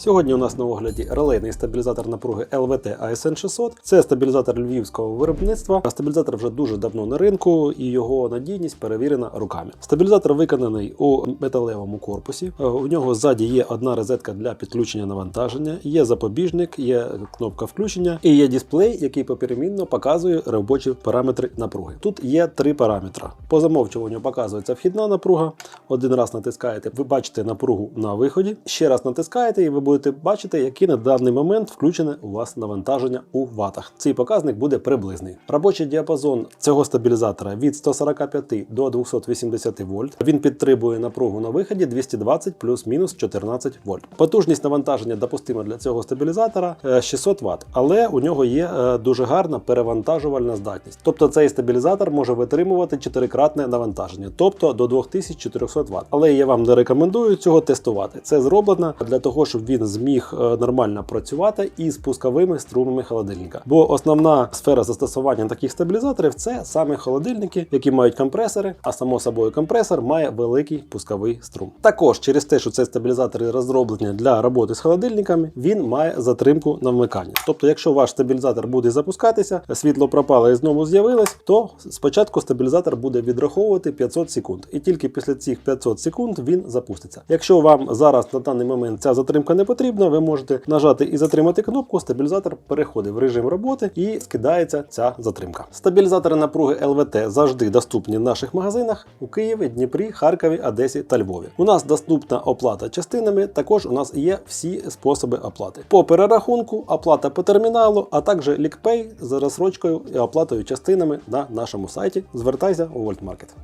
Сьогодні у нас на огляді релейний стабілізатор напруги LVT ASN 600. Це стабілізатор львівського виробництва. Стабілізатор вже дуже давно на ринку, і його надійність перевірена руками. Стабілізатор виконаний у металевому корпусі. Е, У нього ззаді є одна розетка для підключення навантаження, є запобіжник, є кнопка включення і є дисплей, який поперемінно показує робочі параметри напруги. Тут є три параметри. По замовчуванню показується вхідна напруга. Один раз натискаєте, ви бачите напругу на виході. Ще раз натискаєте, і ви будете бачити, які на даний момент включене у вас навантаження у ватах. Цей показник буде приблизний. Робочий діапазон цього стабілізатора від 145 до 280 вольт. Він підтримує напругу на виході 220 плюс-мінус 14 вольт. Потужність навантаження допустима для цього стабілізатора е, 600 Вт, але у нього є е, дуже гарна перевантажувальна здатність. Тобто цей стабілізатор може витримувати 4-кратне навантаження, тобто до 2400 Вт. Але я вам не рекомендую цього тестувати. Це зроблено для того, щоб він зміг е, нормально працювати із пусковими струмами холодильника. Бо основна сфера застосування таких стабілізаторів це саме холодильники, які мають компресори, а само собою компресор має великий пусковий струм. Також через те, що це стабілізатори розроблені для роботи з холодильниками, він має затримку на вмикання. Тобто, якщо ваш стабілізатор буде запускатися, світло пропало і знову з'явилось, то спочатку стабілізатор буде відраховувати 500 секунд, і тільки після цих 500 секунд він запуститься. Якщо вам зараз на даний момент ця затримка не потрібна, ви можете нажати і затримати кнопку. Стабілізатор переходить в режим роботи і скидається ця затримка. Стабілізатори напруги ЛВТ завжди доступні в наших магазинах у Києві, Дніпрі, Харкові, Одесі та Львові. У нас доступна оплата частинами. Також у нас є всі способи оплати по перерахунку, оплата по терміналу, а також лікпей з розсрочкою і оплатою частинами на нашому сайті. Звертайся у Вольтмаркет.